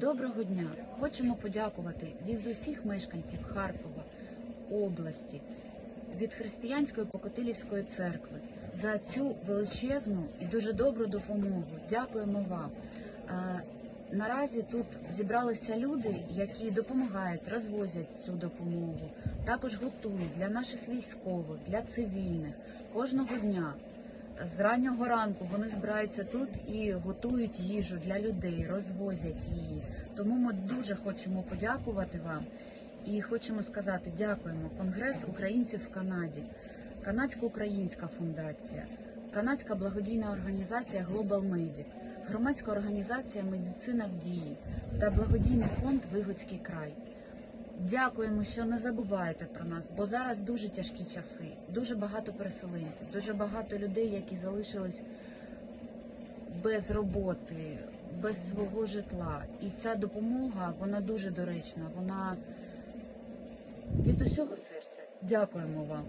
Доброго дня! Хочемо подякувати від усіх мешканців Харкова, області, від Християнської Покотилівської церкви за цю величезну і дуже добру допомогу. Дякуємо вам. Е, Наразі тут зібралися люди, які допомагають, розвозять цю допомогу, також готують для наших військових, для цивільних кожного дня. З раннього ранку вони збираються тут і готують їжу для людей, розвозять її. Тому ми дуже хочемо подякувати вам і хочемо сказати дякуємо. Конгрес українців в Канаді, Канадсько-Українська фундація, Канадська благодійна організація Global Medic, громадська організація Медицина в дії та благодійний фонд Вигодський край. Дякуємо, що не забуваєте про нас, бо зараз дуже тяжкі часи, дуже багато переселенців, дуже багато людей, які залишились без роботи, без свого житла. І ця допомога вона дуже доречна. Вона від усього серця. Дякуємо вам.